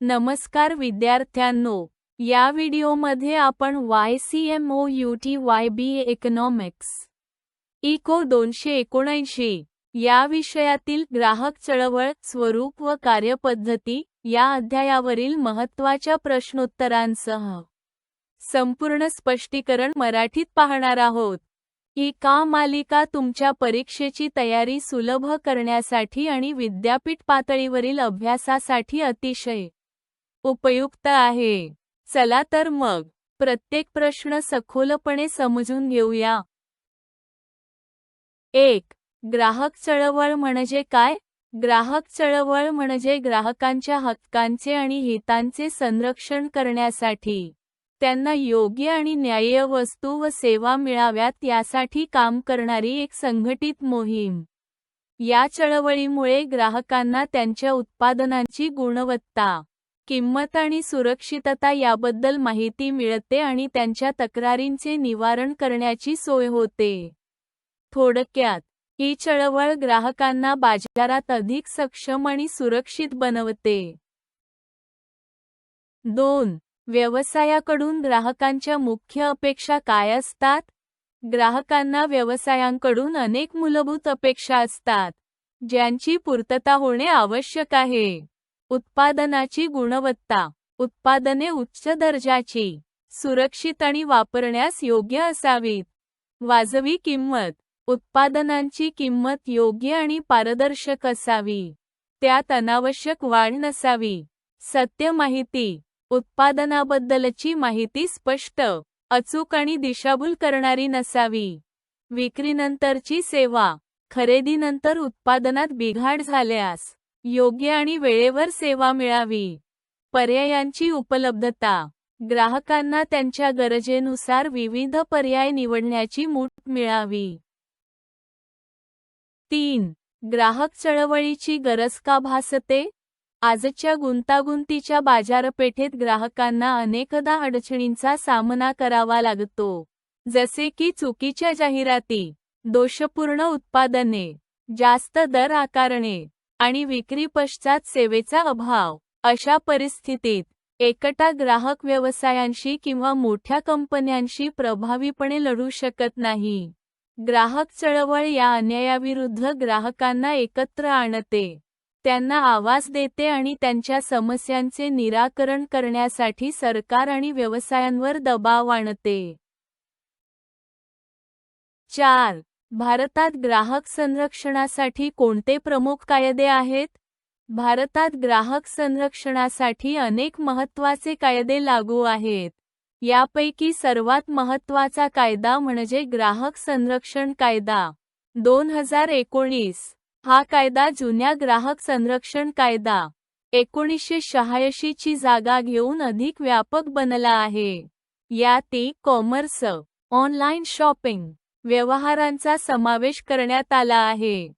नमस्कार विद्यार्थ्यांनो या व्हिडिओमध्ये आपण Y C M O U T Y B A economics eco दोनशे एकोणऐंशी या विषयातील ग्राहक चळवळ स्वरूप व कार्यपद्धती या अध्यायावरील महत्त्वाच्या प्रश्नोत्तरांसह संपूर्ण स्पष्टीकरण मराठीत पाहणार आहोत. ही का मालिका तुमच्या परीक्षेची तयारी सुलभ करण्यासाठी आणि विद्यापीठ पातळीवरील अभ्यासासाठी अतिशय उपयुक्त आहे. चला तर मग प्रत्येक प्रश्न सखोलपणे समजून घेऊया. एक ग्राहक चळवळ म्हणजे काय? ग्राहक चळवळ म्हणजे ग्राहकांच्या हक्कांचे आणि हितांचे संरक्षण करण्यासाठी. त्यांना योग्य आणि न्याय्य वस्तू व सेवा मिळाव्यात यासाठी काम करणारी एक संघटित मोहीम. या चळवळीमुळे ग्राहकांना त्यांच्या उत्पादनांची गुणवत्ता किंमत आणि सुरक्षितता याबद्दल माहिती मिळते आणि त्यांच्या तक्रारींचे निवारण करण्याची सोय होते. थोडक्यात ही चळवळ ग्राहकांना बाजारात अधिक सक्षम आणि सुरक्षित बनवते. दोन व्यवसायाकडून ग्राहकांच्या मुख्य अपेक्षा काय असतात? ग्राहकांना व्यवसायांकडून अनेक मूलभूत अपेक्षा असतात ज्यांची पूर्तता होणे आवश्यक आहे. उत्पादनाची गुणवत्ता उत्पादने उच्च दर्जाची सुरक्षित आणि वापरण्यास योग्य असावीत. वाजवी किंमत उत्पादनांची किंमत योग्य आणि पारदर्शक असावी. त्यात अनावश्यक वाढ नसावी. सत्य माहिती उत्पादनाबद्दलची माहिती स्पष्ट अचूक आणि दिशाभूल करणारी नसावी. विक्रीनंतरची सेवा खरेदीनंतर उत्पादनात बिघाड झाल्यास योग्य आणि वेळेवर सेवा मिळावी. पर्यायांची उपलब्धता. ग्राहकांना त्यांच्या गरजेनुसार विविध पर्याय निवडण्याची मूठ मिळावी. तीन. ग्राहक चळवळीची गरज का भासते? आजच्या गुंतागुंतीच्या बाजारपेठेत ग्राहकांना अनेकदा अडचणींचा सामना करावा लागतो. जसे की चुकीच्या जाहिराती दोषपूर्ण उत्पादने जास्त दर आकारणे. आणि विक्री पश्चात सेवेचा अभाव. अशा परिस्थितीत एकटा ग्राहक व्यवसायांशी किंवा मोठ्या कंपन्यांशी प्रभावीपणे लढू शकत नाही. ग्राहक चळवळ या अन्यायाविरुद्ध ग्राहकांना एकत्र आणते. त्यांना आवाज देते आणि त्यांच्या समस्यांचे निराकरण करण्यासाठी सरकार आणि व्यवसायांवर दबाव आणते. चार भारतात ग्राहक संरक्षणासाठी कोणते प्रमुख कायदे आहेत? भारतात ग्राहक संरक्षणासाठी अनेक महत्त्वाचे कायदे लागू आहेत. यापैकी सर्वात महत्त्वाचा कायदा म्हणजे ग्राहक संरक्षण कायदा. दोन हजार एकोणीस. हा कायदा जुन्या ग्राहक संरक्षण कायदा. एकोणीसशे शहाऐंशी ची जागा घेऊन अधिक व्यापक बनला आहे. यात ई कॉमर्स ऑनलाईन शॉपिंग व्यवहारांचा समावेश करण्यात आला आहे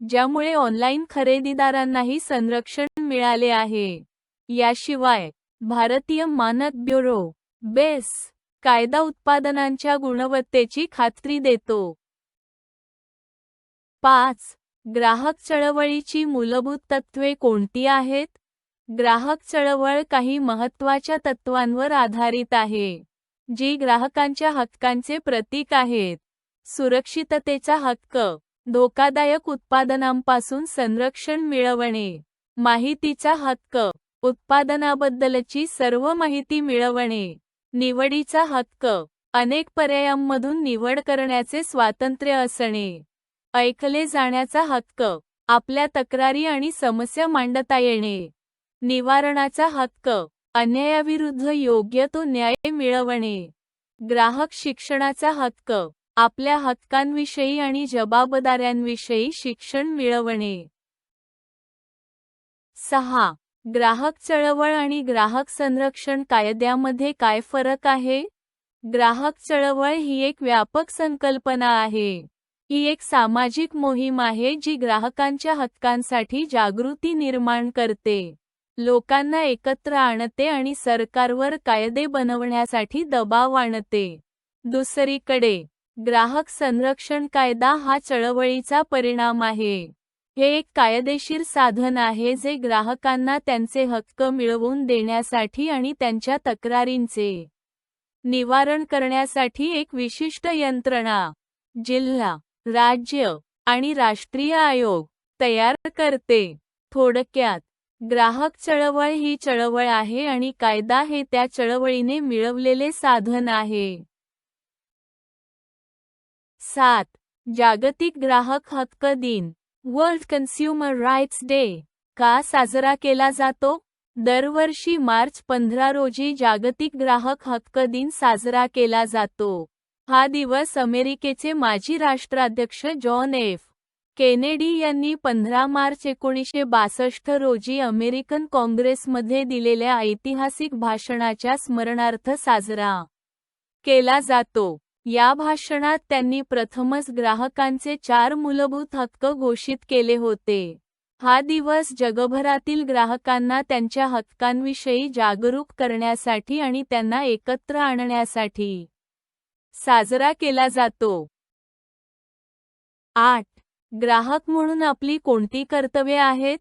ज्यामुळे ऑनलाईन खरेदीदारांनाही संरक्षण मिळाले आहे. याशिवाय भारतीय मानक ब्युरो बेस कायदा उत्पादनांच्या गुणवत्तेची खात्री देतो. पाच ग्राहक चळवळीची मूलभूत तत्त्वे कोणती आहेत? ग्राहक चळवळ काही महत्त्वाच्या तत्वांवर आधारित आहे जी ग्राहकांच्या हक्कांचे प्रतीक आहेत. सुरक्षिततेचा हक्क धोकादायक उत्पादनांपासून संरक्षण मिळवणे. माहितीचा हक्क उत्पादनाबद्दलची सर्व माहिती मिळवणे. निवडीचा हक्क अनेक पर्यायांमधून निवड करण्याचे स्वातंत्र्य असणे. ऐकले जाण्याचा हक्क आपल्या तक्रारी आणि समस्या मांडता येणे. निवारणाचा हक्क अन्यायाविरुद्ध योग्य तो न्याय मिळवणे. ग्राहक शिक्षणाचा हक्क आपल्या हक्कांविषयी आणि जबाबदाऱ्यांविषयी शिक्षण मिळवणे. सहा. ग्राहक चळवळ आणि ग्राहक संरक्षण कायद्यामध्ये काय फरक आहे? ग्राहक चळवळ ही एक व्यापक संकल्पना आहे. ही एक सामाजिक मोहीम आहे जी ग्राहकांच्या हक्कांसाठी जागृती निर्माण करते. लोकांना एकत्र आणते आणि सरकारवर कायदे बनवण्यासाठी दबाव आणते. दुसरीकडे ग्राहक संरक्षण कायदा हा चळवळीचा परिणाम आहे. हे एक कायदेशीर साधन आहे जे ग्राहकांना त्यांचे हक्क मिळवून देण्यासाठी आणि त्यांच्या तक्रारींचे निवारण करण्यासाठी एक विशिष्ट यंत्रणा जिल्हा राज्य आणि राष्ट्रीय आयोग तयार करते. थोडक्यात ग्राहक चळवळ ही चळवळ आहे आणि कायदा हे त्या चळवळीने मिळवलेले साधन आहे. सात. जागतिक ग्राहक हक्क दिन. World consumer rights day. का साजरा केला जातो? दरवर्षी मार्च पंधरा रोजी जागतिक ग्राहक हक्क दिन साजरा केला जातो. हा दिवस अमेरिकेचे माजी राष्ट्राध्यक्ष जॉन एफ. केनेडी यांनी पंधरा मार्च एकोणीसशे बासष्ट रोजी अमेरिकन काँग्रेसमध्ये दिलेल्या ऐतिहासिक भाषणाच्या स्मरणार्थ साजरा केला जातो. या भाषणात त्यांनी प्रथमच ग्राहकांचे चार मूलभूत हक्क घोषित केले होते. हा दिवस जगभरातील ग्राहकांना त्यांच्या हक्कांविषयी जागरूक करण्यासाठी आणि त्यांना एकत्र आणण्यासाठी साजरा केला जातो. आठ. ग्राहक म्हणून आपली कोणती कर्तव्ये आहेत?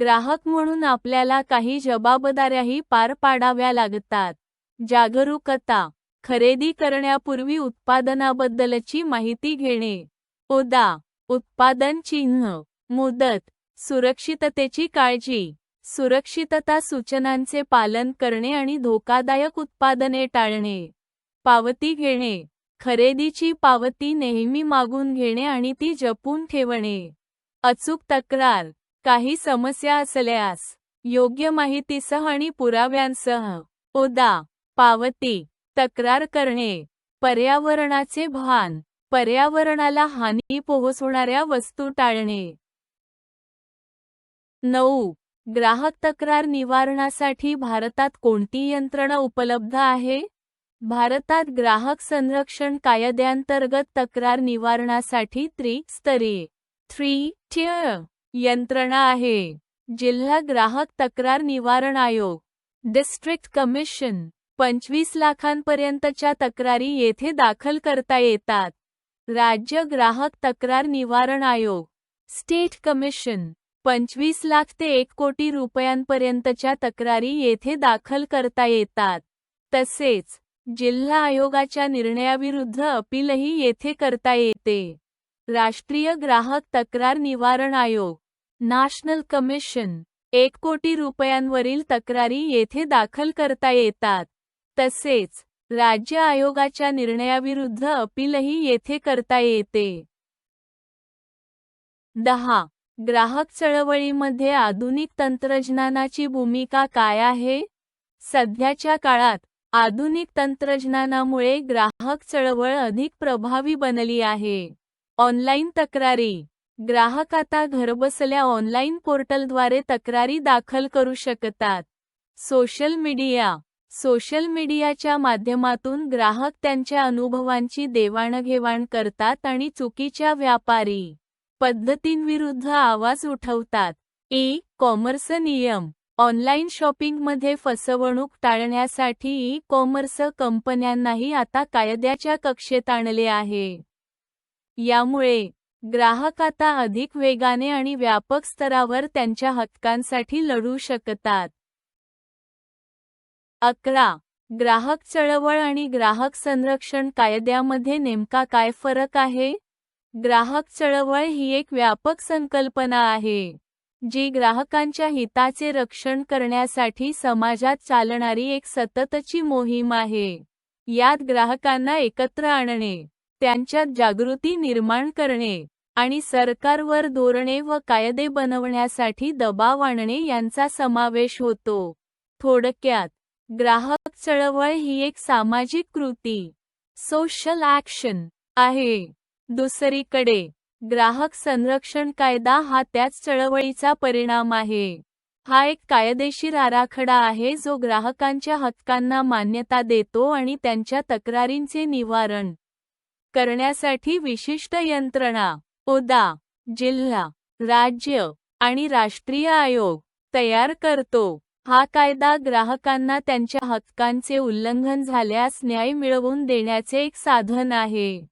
ग्राहक म्हणून आपल्याला काही जबाबदाऱ्याही पार पाडाव्या लागतात. जागरूकता खरेदी करण्यापूर्वी उत्पादनाबद्दलची माहिती घेणे. ओदा उत्पादन चिन्ह. मुदत. सुरक्षिततेची काळजी. सुरक्षितता सूचनांचे पालन करणे आणि धोकादायक उत्पादने टाळणे. पावती घेणे. खरेदीची पावती नेहमी मागून घेणे आणि ती जपून ठेवणे. अचूक तक्रार. काही समस्या असल्यास योग्य माहितीसह आणि पुराव्यांसह. ओदा पावती. तक्रार करणे पर्यावरणाचे भान पर्यावरणाला हानी पोहोचवणाऱ्या वस्तू टाळणे. नऊ ग्राहक तक्रार निवारणासाठी भारतात कोणती यंत्रणा उपलब्ध आहे? भारतात ग्राहक संरक्षण कायद्यांतर्गत तक्रार निवारणासाठी त्रिस्तरीय थ्री ठ्य यंत्रणा आहे. जिल्हा ग्राहक तक्रार निवारण आयोग डिस्ट्रिक्ट कमिशन. पंचवीस लाखांपर्यंतच्या तक्रारी येथे दाखल करता येतात. राज्य ग्राहक तक्रार निवारण आयोग स्टेट कमिशन पंचवीस लाख ते एक कोटी रुपयांपर्यंतच्या तक्रारी येथे दाखल करता येतात. तसेच जिल्हा आयोगाच्या निर्णयाविरुद्ध अपीलही येथे करता येते. राष्ट्रीय ग्राहक तक्रार निवारण आयोग नॅशनल कमिशन एक कोटी रुपयांवरील तक्रारी येथे दाखल करता येतात. तसेच राज्य आयोगाच्या निर्णयाविरुद्ध अपीलही येथे करता येते. दहा ग्राहक चळवळीमध्ये आधुनिक तंत्रज्ञानाची भूमिका काय आहे? सध्याच्या काळात आधुनिक तंत्रज्ञानामुळे ग्राहक चळवळ अधिक प्रभावी बनली आहे. ऑनलाईन तक्रारी ग्राहक आता घरबसल्या ऑनलाईन पोर्टलद्वारे तक्रारी दाखल करू शकतात. सोशल मीडिया सोशल मीडियाच्या माध्यमातून ग्राहक त्यांच्या अनुभवांची देवाणघेवाण करतात आणि चुकीच्या व्यापारी पद्धतींविरुद्ध आवाज उठवतात. ई कॉमर्स नियम. ऑनलाईन शॉपिंगमध्ये फसवणूक टाळण्यासाठी ई कॉमर्स कंपन्यांनाही आता कायद्याच्या कक्षेत आणले आहे. यामुळे ग्राहक आता अधिक वेगाने आणि व्यापक स्तरावर त्यांच्या हक्कांसाठी लढू शकतात. अकरा. ग्राहक चळवळ आणि ग्राहक संरक्षण कायद्यामध्ये नेमका काय फरक आहे? ग्राहक चळवळ ही एक व्यापक संकल्पना आहे जी ग्राहकांच्या हिताचे रक्षण करण्यासाठी समाजात चालणारी एक सततची मोहीम आहे. यात ग्राहकांना एकत्र आणणे त्यांच्यात जागृती निर्माण करणे आणि सरकारवर धोरणे व कायदे बनवण्यासाठी दबाव आणणे यांचा समावेश होतो. थोडक्यात ग्राहक चळवळ ही एक सामाजिक कृती. सोशल ॲक्शन आहे. दुसरीकडे ग्राहक संरक्षण कायदा हा त्याच चळवळीचा परिणाम आहे. हा एक कायदेशीर आराखडा आहे जो ग्राहकांच्या हक्कांना मान्यता देतो आणि त्यांच्या तक्रारींचे निवारण करण्यासाठी विशिष्ट यंत्रणा ओदा जिल्हा राज्य आणि राष्ट्रीय आयोग तयार करतो. हा कायदा ग्राहकांना त्यांच्या हक्कांचे उल्लंघन झाल्यास न्याय मिळवून देण्याचे एक साधन आहे.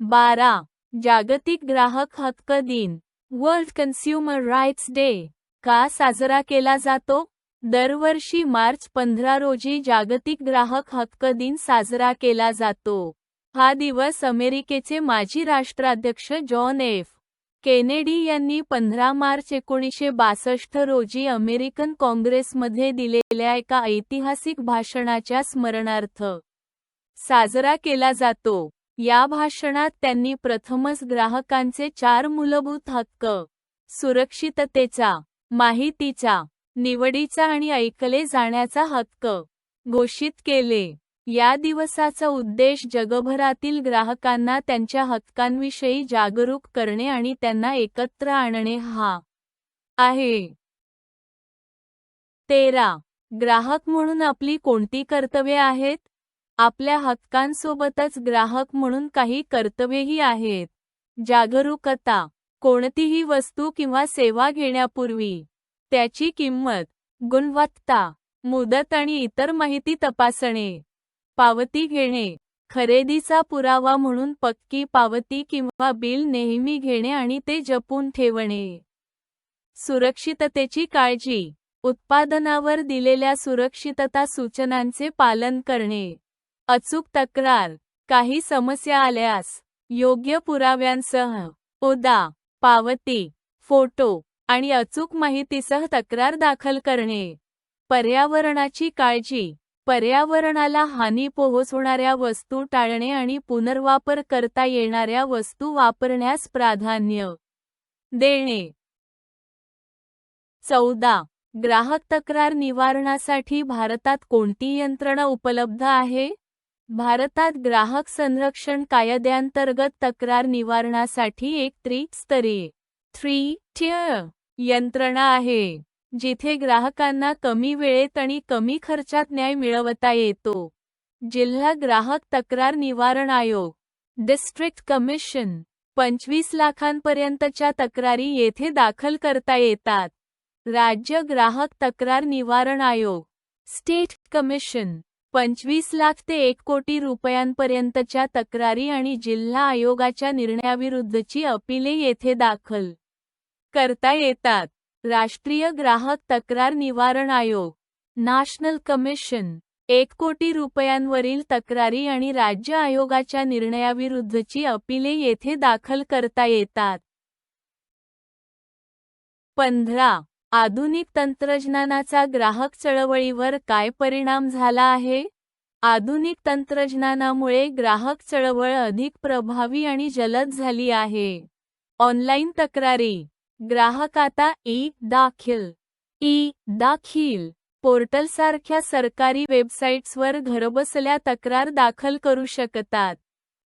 बारा. जागतिक ग्राहक हक्क दिन. World consumer rights day. का साजरा केला जातो? दरवर्षी मार्च पंधरा रोजी जागतिक ग्राहक हक्क दिन साजरा केला जातो. हा दिवस अमेरिकेचे माजी राष्ट्राध्यक्ष जॉन एफ. केनेडी यांनी पंधरा मार्च एकोणीसशे बासष्ट रोजी अमेरिकन काँग्रेसमध्ये दिलेल्या एका ऐतिहासिक भाषणाच्या स्मरणार्थ साजरा केला जातो. या भाषणात त्यांनी प्रथमच ग्राहकांचे चार मूलभूत हक्क सुरक्षिततेचा माहितीचा निवडीचा आणि ऐकले जाण्याचा हक्क घोषित केले. या दिवसाचा उद्देश जगभरातील ग्राहकांना त्यांच्या हक्कांविषयी जागरूक करणे आणि त्यांना एकत्र आणणे हा आहे. तेरा. ग्राहक म्हणून आपली कोणती कर्तव्ये आहेत? आपल्या हक्कांसोबतच ग्राहक म्हणून काही कर्तव्येही आहेत. जागरूकता. कोणतीही वस्तू किंवा सेवा घेण्यापूर्वी त्याची किंमत गुणवत्ता मुदत आणि इतर माहिती तपासणे. पावती घेणे. खरेदीचा पुरावा म्हणून पक्की पावती किंवा बिल नेहमी घेणे आणि ते जपून ठेवणे. सुरक्षिततेची काळजी. उत्पादनावर दिलेल्या सुरक्षितता सूचनांचे पालन करणे. अचूक तक्रार. काही समस्या आल्यास. योग्य पुराव्यांसह. ओदा पावती. फोटो. आणि अचूक माहितीसह तक्रार दाखल करणे. पर्यावरणाची काळजी. पर्यावरणाला हानी पोहोचवणाऱ्या वस्तू टाळणे आणि पुनर्वापर करता येणाऱ्या वस्तू वापरण्यास प्राधान्य देणे. चौदा. ग्राहक तक्रार निवारणासाठी भारतात कोणती यंत्रणा उपलब्ध आहे? भारतात ग्राहक संरक्षण कायद्यांतर्गत तक्रार निवारणासाठी एक त्रिस्तरीय थ्री टियर यंत्रणा आहे. जिथे ग्राहकांना कमी वेळेत आणि कमी खर्चात न्याय मिळवता येतो. जिल्हा ग्राहक तक्रार निवारण आयोग. डिस्ट्रिक्ट कमिशन पंचवीस लाखांपर्यंतच्या तक्रारी येथे दाखल करता येतात. राज्य ग्राहक तक्रार निवारण आयोग. स्टेट कमिशन पंचवीस लाख ते एक कोटी रुपयांपर्यंतच्या तक्रारी आणि जिल्हा आयोगाच्या निर्णयाविरुद्धची अपिले येथे दाखल करता येतात. राष्ट्रीय ग्राहक तक्रार निवारण आयोग नॅशनल कमिशन एक कोटी रुपयांवरील तक्रारी आणि राज्य आयोगाच्या निर्णयाविरुद्धची अपिले येथे दाखल करता येतात. पंधरा. आधुनिक तंत्रज्ञानाचा ग्राहक चळवळीवर काय परिणाम झाला आहे? आधुनिक तंत्रज्ञानामुळे ग्राहक चळवळ अधिक प्रभावी आणि जलद झाली आहे. ऑनलाईन तक्रारी ग्राहक आता ई दाखिल. ई दाखिल. पोर्टलसारख्या सरकारी वेबसाईट्सवर घरबसल्या तक्रार दाखल करू शकतात.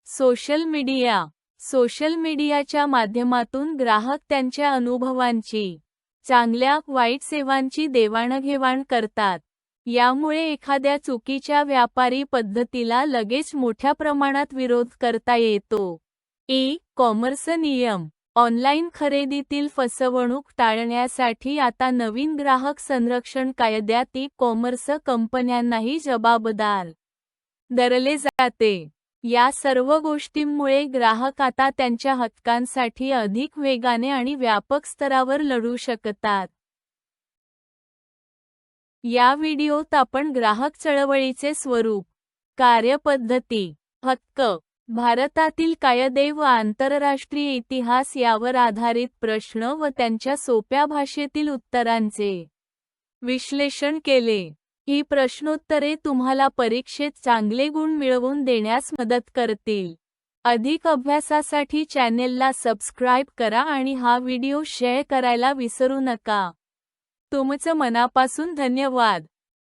Social media. सोशल मीडियाच्या माध्यमातून ग्राहक त्यांच्या अनुभवांची चांगल्या वाईट सेवांची देवाणघेवाण करतात. यामुळे एखाद्या चुकीच्या व्यापारी पद्धतीला लगेच मोठ्या प्रमाणात विरोध करता येतो. ई कॉमर्स नियम. ऑनलाईन खरेदीतील फसवणूक टाळण्यासाठी आता नवीन ग्राहक संरक्षण कायद्यात ई कॉमर्स कंपन्यांनाही जबाबदार धरले जाते. या सर्व गोष्टींमुळे ग्राहक आता त्यांच्या हक्कांसाठी अधिक वेगाने आणि व्यापक स्तरावर लढू शकतात. या व्हिडिओत आपण ग्राहक चळवळीचे स्वरूप कार्यपद्धती हक्क भारतातील कायदे व आंतरराष्ट्रीय इतिहास यावर आधारित प्रश्न व त्यांच्या सोप्या भाषेतील उत्तरांचे विश्लेषण केले. ही प्रश्नोत्तरे तुम्हाला परीक्षेत चांगले गुण मिळवून देण्यास मदत करतील. अधिक अभ्यासासाठी चॅनेलला सबस्क्राईब करा आणि हा व्हिडिओ शेअर करायला विसरू नका. तुमचं मनापासून धन्यवाद.